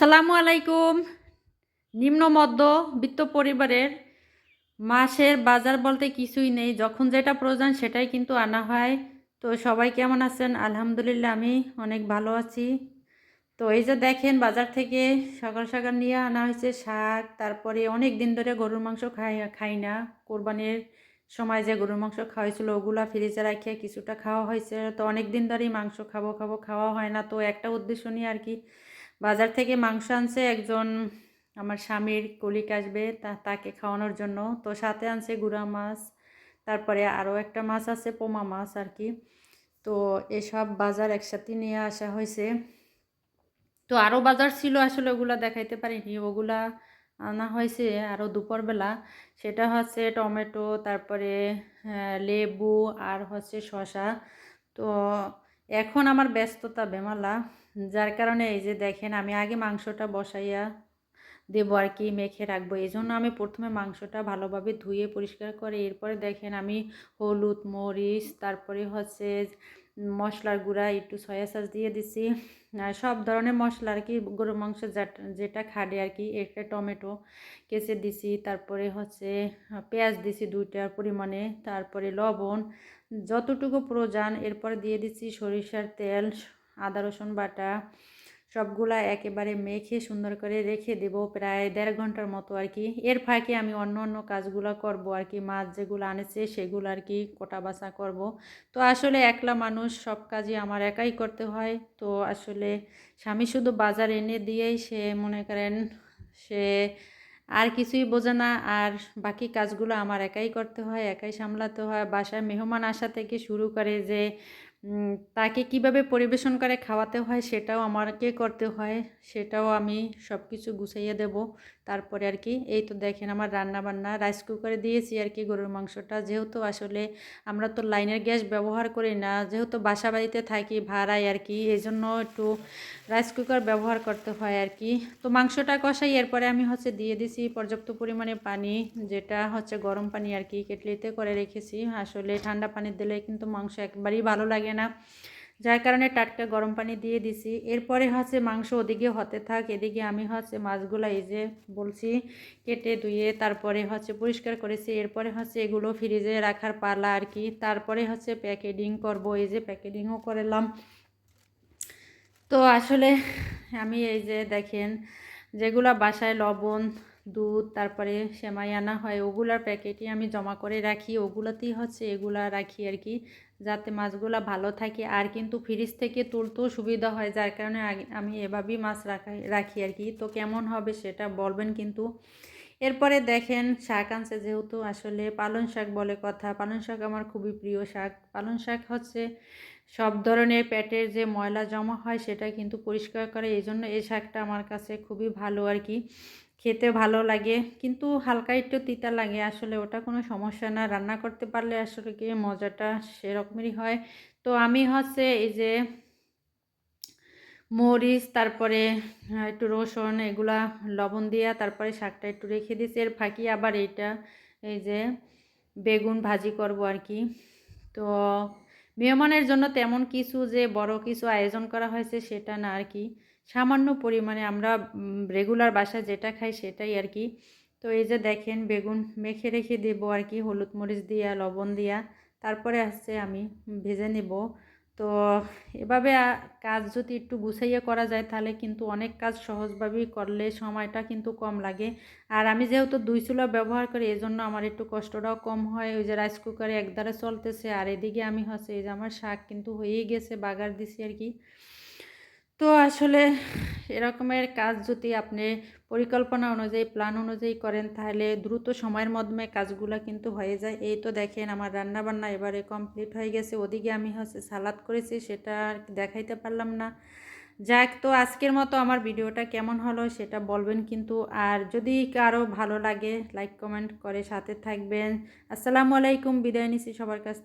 আসসালামু আলাইকুম। নিম্ন মধ্যবিত্ত পরিবারের মাসের বাজার বলতে কিছুই নেই। যখন যেটা প্রয়োজন সেটাই কিন্তু আনা হয়। তো সবাই কেমন আছেন? আলহামদুলিল্লাহ, আমি অনেক ভালো আছি। তো এই যে দেখেন, বাজার থেকে সকাল সকাল নিয়ে আনা হয়েছে শাক। তারপরে অনেক দিন ধরে গরুর মাংস খাই খাই না। কোরবানির সময় যে গরুর মাংস খাওয়া হয়েছিল, ওগুলা ফ্রিজে রাখিয়ে কিছুটা খাওয়া হয়েছে। তো অনেক দিন ধরেই মাংস খাব খাব, খাওয়া হয় না। তো একটা উদ্দেশ্য নিয়ে আর কি বাজার থেকে মাংস আনছে একজন, আমার স্বামীর কলিক আসবে তা, তাকে খাওয়ানোর জন্য। তো সাথে আনছে গুড়া মাছ, তারপরে আরও একটা মাছ আছে, পোমা মাছ আর কি। তো এসব বাজার একসাথে নিয়ে আসা হয়েছে। তো আরও বাজার ছিল, আসলে ওগুলা দেখাইতে পারিনি। ওগুলা আনা হয়েছে আরও দুপুরবেলা। সেটা হচ্ছে টমেটো, তারপরে লেবু আর হচ্ছে শসা। তো এখন আমার ব্যস্ততা বেমালা। যার কারণে এই যে দেখেন আমি আগে মাংসটা বসাইয়া দেবো আর কি, মেখে রাখব। এই জন্য আমি প্রথমে মাংসটা ভালোভাবে ধুয়ে পরিষ্কার করে এরপরে দেখেন আমি হলুদ, মরিচ, তারপরে হচ্ছে মশলার গুঁড়া, একটু সয়া সস দিয়ে দিছি। সব ধরনের মশলা আর কি গরু মাংস যেটা খাটে আর কি, একটা টমেটো কেচে দিছি, তারপরে হচ্ছে পেঁয়াজ দিছি দুইটার পরিমাণে, তারপরে লবণ, যতটুকু প্রয়োজন, এরপরে দিয়ে দিচ্ছি সরিষার তেল আদা, রসুন বাটা সবগুলা একেবারে মেখে সুন্দর করে রেখে দেব প্রায় দেড় ঘণ্টার মতো আর কি। এর ফাঁকে আমি অন্য অন্য কাজগুলো করব আর কি, মাছ যেগুলো আনেছে সেগুলো আর কি কোটা বাছা করব। তো আসলে একলা মানুষ সব কাজই আমার একাই করতে হয়। তো আসলে স্বামী শুধু বাজার এনে দিয়েই সে মনে করেন সে আর কিছুই বোঝে না, আর বাকি কাজগুলো আমার একাই করতে হয়, একাই সামলাতে হয়। বাসায় মেহমান আসা থেকে শুরু করে যে তাকে কীভাবে পরিবেশন করে খাওয়াতে হয় সেটাও আমাকে করতে হয়, সেটাও আমি সব কিছু গুছাইয়ে দেব। তারপরে আর কি, এই তো দেখেন আমার রান্না বান্না রাইস কুকারে দিয়েছি আর কি গরুর মাংসটা। যেহেতু আসলে আমরা তো লাইনের গ্যাস ব্যবহার করি না, যেহেতু বাসা বাড়িতে থাকি ভাড়ায় আর কি এই জন্য একটু রাইস কুকার ব্যবহার করতে হয় আর কি। তো মাংসটা কষাই, এরপরে আমি হচ্ছে দিয়ে দিছি পর্যাপ্ত পরিমাণে পানি, যেটা হচ্ছে গরম পানি আর কি কেটলিতে করে রেখেছি। আসলে ঠান্ডা পানি দিলে কিন্তু মাংস একবারেই ভালো লাগে না। যার কারণে টাটকা গরম পানি দিয়ে দিছি। এরপরে হচ্ছে মাংস ওদিকে হতে থাক, এদিকে আমি হচ্ছে মাছগুলো এই যে বলছি কেটে ধুয়ে তারপরে হচ্ছে পরিষ্কার করেছি। এরপরে হচ্ছে এগুলো ফ্রিজে রাখার পালা আর কি। তারপরে হচ্ছে প্যাকেটিং করব, এই যে প্যাকেটিংও করলাম তো আসলে আমি এই যে দেখেন, যেগুলা বাসায় লবণ, দুধ, তারপরে সেমাই আনা হয়, ওগুলার প্যাকেটই আমি জমা করে রাখি। ওগুলাতেই হচ্ছে এগুলা রাখি আর কি। যাতে মাছগুলো ভালো থাকে আর কিন্তু ফ্রিজ থেকে তুলতেও সুবিধা হয়, যার কারণে আমি এভাবেই মাছ রাখা, রাখি আর কি তো কেমন হবে সেটা বলবেন কিন্তু। এরপরে দেখেন শাক আনছে যেহেতু আসলে পালং শাক বলে কথা। পালং শাক আমার খুবই প্রিয় শাক। পালং শাক হচ্ছে সব ধরনের পেটের যে ময়লা জমা হয় সেটা কিন্তু পরিষ্কার করে। এই জন্য এই শাকটা আমার কাছে খুবই ভালো আর কি খেতে ভালো লাগে, কিন্তু হালকা একটু তিতা লাগে। আসলে ওটা কোনো সমস্যা না। রান্না করতে পারলে আসলে কি মজাটা সেরকমই হয়। তো আমি হচ্ছে এই যে মরিচ, তারপরে একটু রসুন, এগুলা লবণ দিয়া তারপরে শাকটা একটু রেখে দিয়েছি। এর ফাঁকি আবার এইটা, এই যে বেগুন ভাজি করব আর কি। তো মেহমানের জন্য তেমন কিছু যে বড় কিছু আয়োজন করা হয়েছে সেটা না আর কি। সামান্য পরিমাণে আমরা রেগুলার বাসা যেটা খাই সেটাই আর কি। তো এই যে দেখেন বেগুন মেখে রেখে দেবো আর কি, হলুদ মরিচ দিয়া, লবণ দিয়া, তারপরে আসছে আমি ভেজে নেব। তো এভাবে কাজ যদি একটু গুছাইয়ে করা যায় তাহলে কিন্তু অনেক কাজ সহজভাবেই করলে সময়টা কিন্তু কম লাগে। আর আমি যেহেতু দুই চুলা ব্যবহার করি এই জন্য আমার একটু কষ্টটাও কম হয়। ওই যে রাইস কুকারে একদারে চলতেছে, আর এদিকে আমি হচ্ছে এই যে আমার শাক কিন্তু হয়েই গেছে, বাগার দিছি আর কি। তো আসলে এরকমের কাজ যদি আপনি পরিকল্পনা অনুযায়ী প্ল্যান অনুযায়ী করেন, তাহলে দ্রুত সময়ের মাধ্যমে কাজগুলো কিন্তু হয়ে যায়। এই তো দেখেন আমার রান্না বান্না এবারে কমপ্লিট হয়ে গেছে। ওদিকে আমি হচ্ছে সালাদ করেছি, সেটা দেখাইতে পারলাম না। যাক, তো আজকের মতো আমার ভিডিওটা কেমন হলো সেটা বলবেন কিন্তু। আর যদি কারও ভালো লাগে লাইক কমেন্ট করে সাথে থাকবেন। আসসালামু আলাইকুম, বিদায় নিছি সবার কাছ